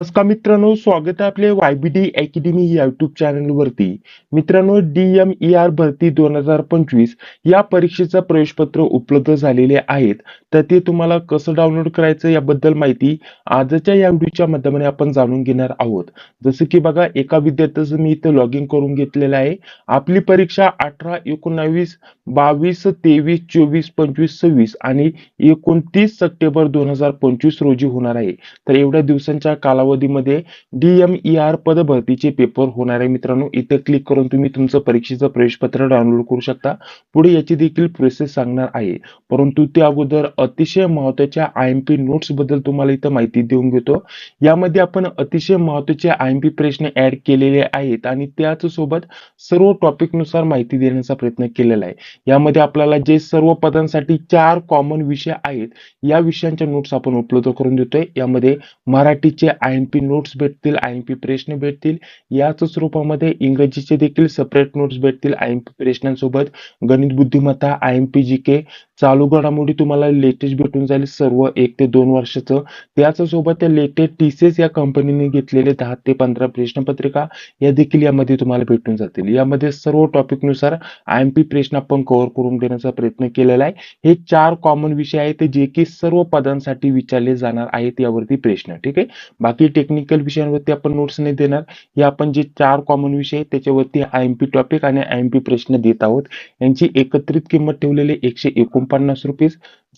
नमस्कार मित्रांनो स्वागत आहे आपले वायबीडी अकॅडमी या युट्यूब चॅनल वरती. मित्रांनो डी एम ई आर भरती दोन हजार पंचवीस या परीक्षेचं प्रवेशपत्र उपलब्ध झालेले आहेत. तर ते तुम्हाला कसं डाउनलोड करायचं याबद्दल माहिती आजच्या या व्हिडिओच्या माध्यमाने आपण जाणून घेणार आहोत. जसं की बघा एका विद्यार्थ्याचं मी इथं लॉग इन करून घेतलेलं आहे. आपली परीक्षा अठरा एकोणावीस बावीस तेवीस चोवीस पंचवीस सव्वीस आणि एकोणतीस सप्टेंबर दोन हजार पंचवीस रोजी होणार आहे. तर एवढ्या दिवसांच्या कालावधीमध्ये डीएमई आर पद भरतीचे पेपर होणार आहे. मित्रांनो इथे क्लिक करून तुम्ही तुमचं परीक्षेचं प्रवेशपत्र डाउनलोड करू शकता. पुढे याची देखील प्रोसेस सांगणार आहे. परंतु त्या अगोदर अतिशय महत्त्वाच्या आय एम पी नोट्सबद्दल तुम्हाला इथं माहिती देऊन घेतो. यामध्ये आपण अतिशय महत्त्वाचे आय एम पी प्रश्न ऍड केलेले आहेत आणि त्याच सोबत सर्व टॉपिकनुसार माहिती देण्याचा प्रयत्न केलेला आहे. यामध्ये आपल्याला जे सर्व पदांसाठी चार कॉमन विषय आहेत या विषयांच्या नोट्स आपण उपलब्ध करून देतोय. यामध्ये मराठीचे आय एम पी नोट्स भेटतील आय एम पी प्रश्न भेटतील. याच स्वरूपामध्ये इंग्रजीचे देखील सेपरेट नोट्स भेटतील आय एम पी प्रश्नांसोबत. गणित बुद्धिमत्ता I M P G K चालू घडामोडी तुम्हाला लेटेस्ट भेटून जाईल सर्व एक ते दोन वर्षाचं. त्याच सोबत त्या लेटेस्ट टीसीएस या कंपनीने घेतलेले दहा ते पंधरा प्रश्नपत्रिका या देखील यामध्ये तुम्हाला भेटून जातील. यामध्ये सर्व टॉपिकनुसार आय एम पी प्रश्न आपण कव्हर करून देण्याचा प्रयत्न केलेला आहे. हे चार कॉमन विषय आहेत जे की सर्व पदांसाठी विचारले जाणार आहेत यावरती प्रश्न ठीक आहे? बाकी टेक्निकल विषयांवरती आपण नोट्स नाही देणार. हे आपण जे चार कॉमन विषय आहेत त्याच्यावरती आय एम पी टॉपिक आणि आय एम पी प्रश्न देत आहोत. यांची एकत्रित किंमत ठेवलेली एकशे एकोणपन्नास रुपये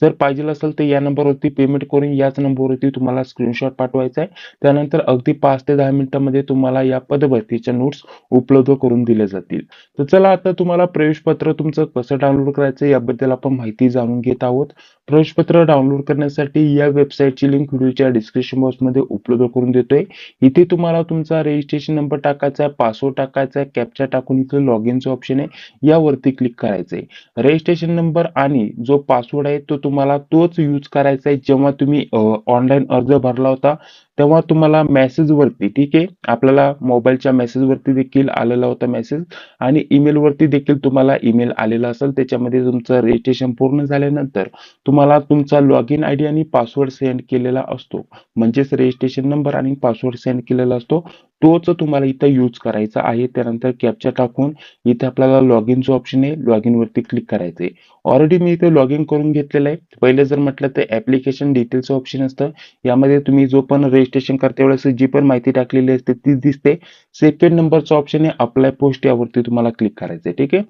जर पाहिजे असेल तर या नंबरवरती पेमेंट करून याच नंबरवरती तुम्हाला स्क्रीनशॉट पाठवायचा आहे. त्यानंतर अगदी पाच ते दहा मिनिटांमध्ये तुम्हाला या पदभरतीच्या नोट्स उपलब्ध करून दिल्या जातील. तर चला आता तुम्हाला प्रवेशपत्र तुमचं कसं डाउनलोड करायचं याबद्दल आपण माहिती जाणून घेत आहोत. प्रवेशपत्र डाउनलोड करण्यासाठी या वेबसाईटची लिंक व्हिडिओच्या डिस्क्रिप्शन बॉक्समध्ये उपलब्ध करून देतोय. इथे तुम्हाला तुमचा रजिस्ट्रेशन नंबर टाकायचा आहे पासवर्ड टाकायचा आहे कॅप्चा टाकून इथे लॉग इनचं ऑप्शन आहे यावरती क्लिक करायचं आहे रजिस्ट्रेशन नंबर आणि जो पासवर्ड आहे तो तुम्हाला तोच यूज करायचा आहे जेव्हा तुम्ही ऑनलाईन अर्ज भरला होता. तेव्हा तुम्हाला मेसेज वरती ठीक आहे? आपल्याला मोबाईलच्या मेसेज वरती देखील आलेला होता मेसेज आणि ईमेल वरती देखील तुम्हाला ईमेल आलेला असेल. त्याच्यामध्ये तुमचं रजिस्ट्रेशन पूर्ण झाल्यानंतर तुम्हाला तुमचा लॉग इन आय डी आणि पासवर्ड सेंड केलेला असतो. म्हणजेच रजिस्ट्रेशन नंबर आणि पासवर्ड सेंड केलेला असतो. तोच तुम्हाला इथं यूज करायचा आहे. त्यानंतर कॅप्चा टाकून इथे आपल्याला लॉग इनचं ऑप्शन आहे. लॉग इन वरती क्लिक करायचं आहे ऑलरेडी मी इथे लॉग इन करून घेतलेलं आहे. पहिले जर म्हटलं तर ऍप्लिकेशन डिटेलचं ऑप्शन असतं. यामध्ये तुम्ही जो पण रजिस्ट्रेशन करते वेळेस जी पण माहिती टाकलेली असते ती दिसते. सेकंड नंबरचा ऑप्शन आहे अप्लाय पोस्ट यावरती तुम्हाला क्लिक करायचं आहे ठीक आहे?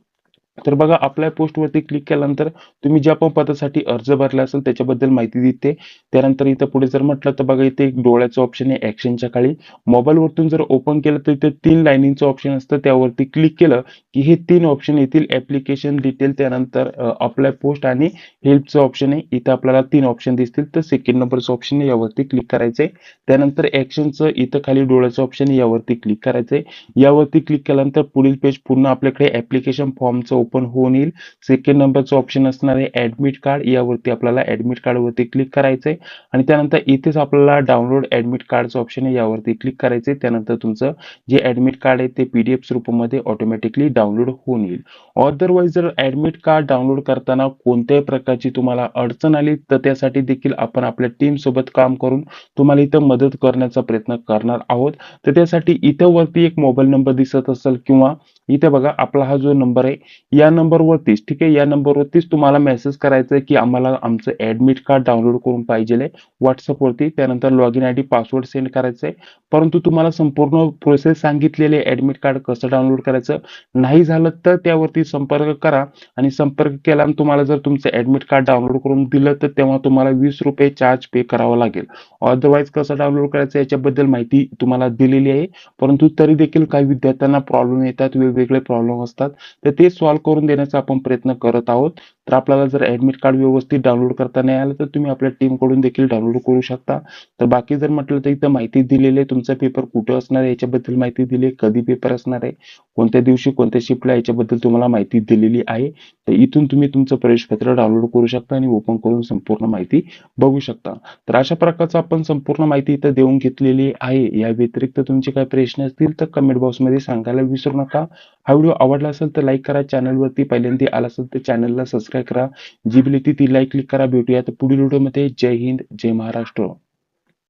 तर बघा अप्लाय पोस्ट वरती क्लिक केल्यानंतर तुम्ही ज्या पण पदासाठी अर्ज भरला असेल त्याच्याबद्दल माहिती देते. त्यानंतर इथं पुढे जर म्हटलं तर बघा इथे एक डोळ्याचं ऑप्शन आहे ऍक्शनच्या खाली. मोबाईलवरतून जर ओपन केलं तर इथे तीन लाईनिंगचं ऑप्शन असतं. त्यावरती क्लिक केलं की हे तीन ऑप्शन येतील. ऍप्लिकेशन डिटेल त्यानंतर अप्लाय पोस्ट आणि हेल्पचं ऑप्शन आहे. इथं आपल्याला तीन ऑप्शन दिसतील. तर सेकंड नंबरचं ऑप्शन आहे यावरती क्लिक करायचंय. त्यानंतर ऍक्शनचं इथं खाली डोळ्याचं ऑप्शन आहे यावरती क्लिक करायचंय. यावरती क्लिक केल्यानंतर पुढील पेज पूर्ण आपल्याकडे ऍप्लिकेशन फॉर्मचं ओपन होऊन येईल. सेकंड नंबरचं ऑप्शन असणार आहे ऍडमिट कार्ड यावरती आपल्याला ऍडमिट कार्ड वरती क्लिक आहे आणि त्यानंतर इथेच आपल्याला डाउनलोड ऍडमिट कार्डचं ऑप्शन आहे. यावरती क्लिक करायचंय. त्यानंतर तुमचं जे ऍडमिट कार्ड आहे ते पीडीएफ स्वरूपामध्ये ऑटोमॅटिकली डाउनलोड होऊन येईल. अदरवाईज जर ऍडमिट कार्ड डाउनलोड करताना कोणत्याही प्रकारची तुम्हाला अडचण आली तर त्यासाठी देखील आपण आपल्या टीम सोबत काम करून तुम्हाला इथं मदत करण्याचा प्रयत्न करणार आहोत. तर त्यासाठी इथं वरती एक मोबाईल नंबर दिसत असेल किंवा इथे बघा आपला हा जो नंबर आहे या नंबरवरतीच ठीक आहे या नंबरवरतीच तुम्हाला मेसेज करायचा आहे की आम्हाला आमचं ऍडमिट कार्ड डाउनलोड करून पाहिजे आहे व्हॉट्सअपवरती त्यानंतर log in I D password send करायचं आहे परंतु तुम्हाला संपूर्ण प्रोसेस सांगितलेले ऍडमिट कार्ड कसं डाउनलोड करायचं? नाही झालं तर त्यावरती संपर्क करा. आणि संपर्क केला आणि तुम्हाला जर तुमचं ऍडमिट कार्ड डाउनलोड करून दिलं तर तेव्हा तुम्हाला वीस रुपये चार्ज पे करावा लागेल. अदरवाईज कसं डाउनलोड करायचं याच्याबद्दल माहिती तुम्हाला दिलेली आहे. परंतु तरी देखील काही विद्यार्थ्यांना प्रॉब्लेम येतात वेगवेगळे प्रॉब्लेम असतात. तर ते सॉल्व्ह करून देण्याचा आपण प्रयत्न करत आहोत. तर आपल्याला जर ऍडमिट कार्ड व्यवस्थित डाउनलोड करता नाही आलं तर तुम्ही आपल्या टीमकडून देखील डाउनलोड करू शकता. तर बाकी जर म्हटलं तर इथं माहिती दिलेली आहे. तुमचा पेपर कुठं असणार आहे याच्याबद्दल माहिती दिली आहे. कधी पेपर असणार आहे कोणत्या दिवशी कोणत्या शिफ्टला याच्याबद्दल तुम्हाला माहिती दिलेली आहे. तर इथून तुम्ही तुमचं प्रवेशपत्र डाउनलोड करू शकता आणि ओपन करून संपूर्ण माहिती बघू शकता. तर अशा प्रकारचं आपण संपूर्ण माहिती इथं देऊन घेतलेली आहे. या व्यतिरिक्त तुमचे काही प्रश्न असतील तर कमेंट बॉक्समध्ये सांगायला विसरू नका. हा व्हिडिओ आवडला असेल तर लाईक करा. चॅनलवरती पहिल्यांदा आला असेल तर चॅनलला सबस्क्राईब करा. जी बिलिटी ती लाईक क्लिक करा. भेटूया तर पुढील व्हिडिओमध्ये जय हिंद जय महाराष्ट्र.